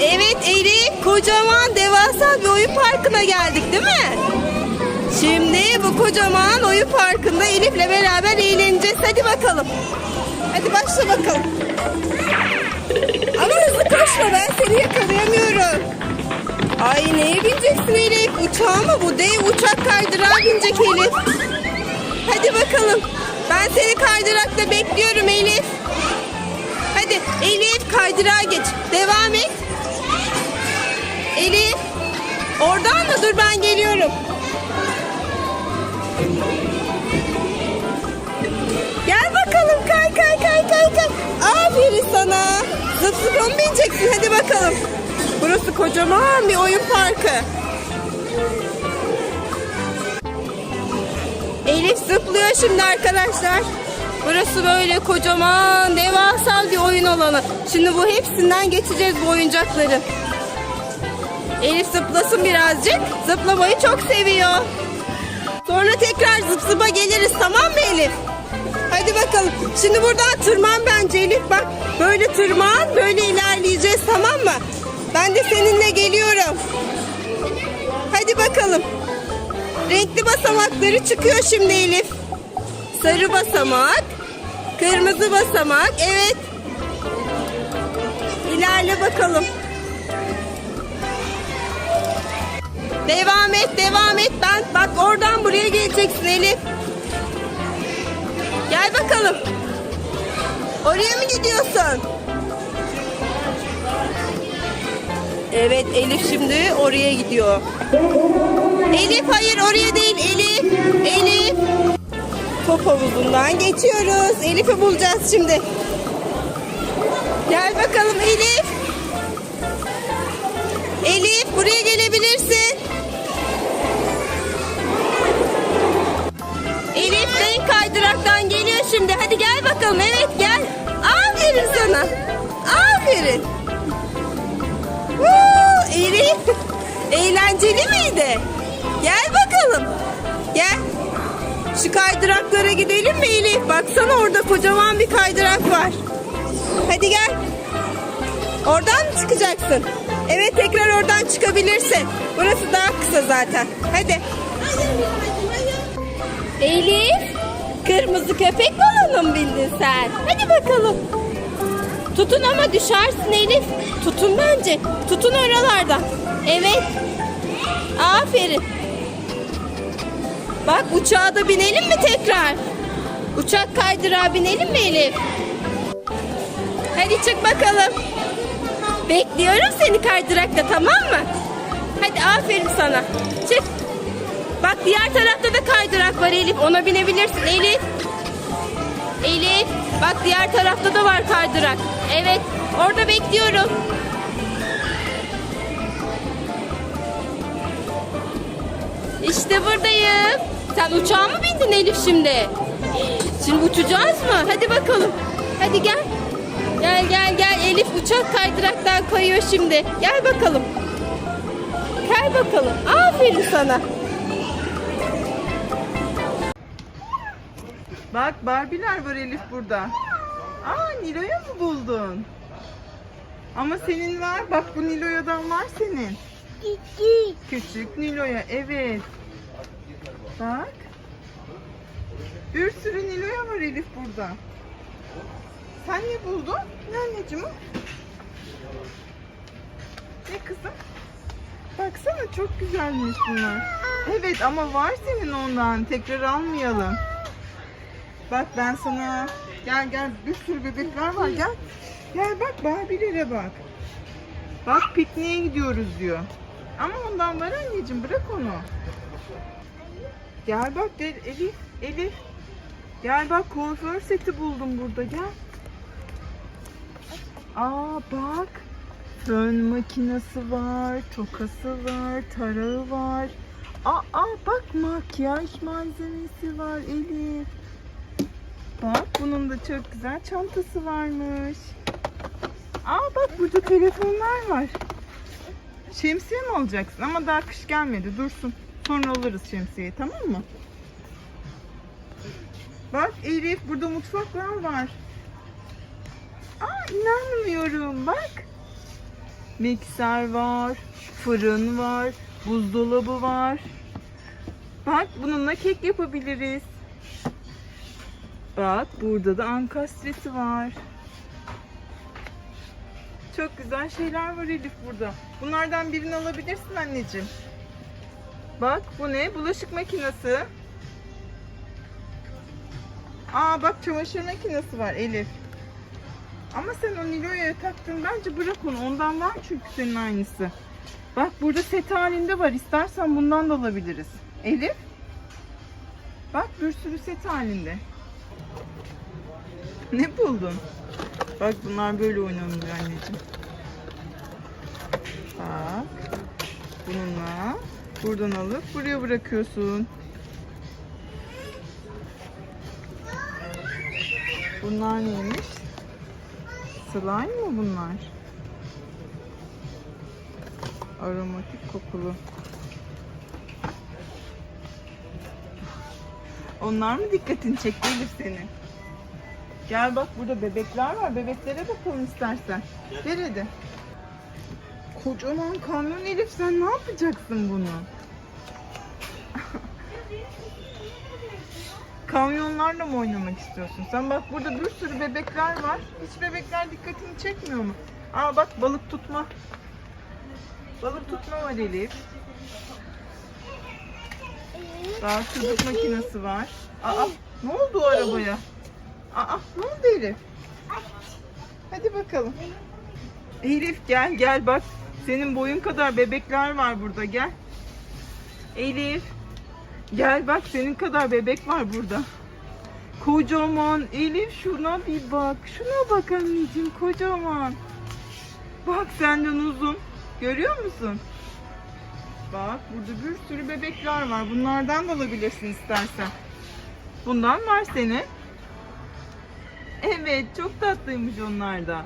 Evet Elif, kocaman devasa bir oyun parkına geldik değil mi? Şimdi bu kocaman oyun parkında Elif'le beraber eğleneceğiz. Hadi bakalım. Hadi başla bakalım. Ama hızlı koşma ben seni yakalayamıyorum. Ay neye bineceksin Elif? Uçağa mı bu? Dev uçak kaydırağa binecek Elif. Hadi bakalım. Ben seni kaydırakta bekliyorum Elif. Hadi Elif kaydırağa geç. Devam et. Oradan mı? Dur ben geliyorum. Gel bakalım kay kay kay kay kay. Aferin sana. Zıp zıp bineceksin? Hadi bakalım. Burası kocaman bir oyun parkı. Elif zıplıyor şimdi arkadaşlar. Burası böyle kocaman, devasa bir oyun alanı. Şimdi bu hepsinden geçeceğiz bu oyuncakları. Elif zıplasın birazcık. Zıplamayı çok seviyor. Sonra tekrar zıp zıpa geliriz tamam mı Elif? Hadi bakalım. Şimdi buradan tırman bence Elif bak. Böyle tırman, böyle ilerleyeceğiz tamam mı? Ben de seninle geliyorum. Hadi bakalım. Renkli basamakları çıkıyor şimdi Elif. Sarı basamak, kırmızı basamak. Evet. İlerle bakalım. Devam et, devam et. Ben bak oradan buraya geleceksin Elif. Gel bakalım. Oraya mı gidiyorsun? Evet Elif şimdi oraya gidiyor. Elif hayır oraya değil Elif. Elif. Top havuzundan geçiyoruz. Elif'i bulacağız şimdi. Gel bakalım Elif. Elif buraya gelebilirsin. Eğlenceli miydi? Gel bakalım. Gel. Şu kaydıraklara gidelim mi Elif? Baksana orada kocaman bir kaydırak var. Hadi gel. Oradan mı çıkacaksın? Evet tekrar oradan çıkabilirsin. Burası daha kısa zaten. Hadi. Elif, kırmızı köpek balonu mu bindin sen? Hadi bakalım. Tutun ama düşersin Elif. Tutun bence. Tutun oralarda. Evet. Aferin. Bak uçağa da binelim mi tekrar? Uçak kaydırağa binelim mi Elif? Hadi çık bakalım. Bekliyorum seni kaydırakta tamam mı? Hadi aferin sana. Çık. Bak diğer tarafta da kaydırak var Elif. Ona binebilirsin Elif. Elif. Bak diğer tarafta da var kaydırak. Evet. Orada bekliyorum. İşte buradayım. Sen uçağa mı bindin Elif şimdi? Şimdi uçacağız mı? Hadi bakalım. Hadi gel. Gel gel gel. Elif uçak kaydıraktan kayıyor şimdi. Gel bakalım. Gel bakalım. Aferin sana. Bak Barbie'ler var Elif burada. Aa Nilo'yu mu buldun? Ama senin var. Bak bu Nilo'yadan var senin. Küçük Nilo'ya evet. Bak. Bir sürü Nilo'ya var Elif burada. Sen ne buldun? Ne anneciğim? Ne kızım? Baksana çok güzelmiş bunlar. Evet ama var senin ondan. Tekrar almayalım. Bak ben sana gel gel bir sürü bebekler var gel. Gel bak Barbie'lere bak. Bak pikniğe gidiyoruz diyor. Ama ondan var anneciğim bırak onu. Gel bak gel Elif Elif. Gel bak kuaför seti buldum burada gel. Aa bak. Fön makinesi var, tokası var, tarağı var. Aa bak makyaj malzemesi var Elif. Bak bunun da çok güzel çantası varmış. Aa bak burada telefonlar var. Şemsiye mi alacaksın? Ama daha kış gelmedi. Dursun. Sonra alırız şemsiyeyi tamam mı? Bak Elif burada mutfaklar var. Aa inanmıyorum bak. Mikser var, fırın var, buzdolabı var. Bak bununla kek yapabiliriz. Bak burada da ankastresi var. Çok güzel şeyler var Elif burada. Bunlardan birini alabilirsin anneciğim. Bak bu ne? Bulaşık makinesi. Aa bak çamaşır makinesi var Elif. Ama sen o Nilo'ya taktın bence bırak onu. Ondan var çünkü senin aynısı. Bak burada set halinde var. İstersen bundan da alabiliriz. Elif. Bak bir sürü set halinde. Ne buldun? Bak bunlar böyle oynanıyor anneciğim. Bak. Bununla buradan alıp buraya bırakıyorsun. Bunlar neymiş? Slime mı bunlar? Aromatik kokulu. Onlar mı dikkatini çekti Elif senin? Gel bak burada bebekler var. Bebeklere bakalım istersen. Hadi. Kocaman kamyon Elif sen ne yapacaksın bunu? Kamyonlarla mı oynamak istiyorsun? Sen bak burada bir sürü bebekler var. Hiç bebekler dikkatini çekmiyor mu? Aa bak balık tutma. Balık tutma var Elif. Çocuk makinesi var. Aa ne oldu o arabaya? Aa ne oldu Elif? Hadi bakalım. Elif gel gel bak. Senin boyun kadar bebekler var burada gel. Elif. Gel bak senin kadar bebek var burada. Kocaman Elif şuna bir bak. Şuna bak anneciğim kocaman. Bak senden uzun. Görüyor musun? Bak burada bir sürü bebekler var. Bunlardan da alabilirsin istersen. Bundan var senin. Evet çok tatlıymış onlar da.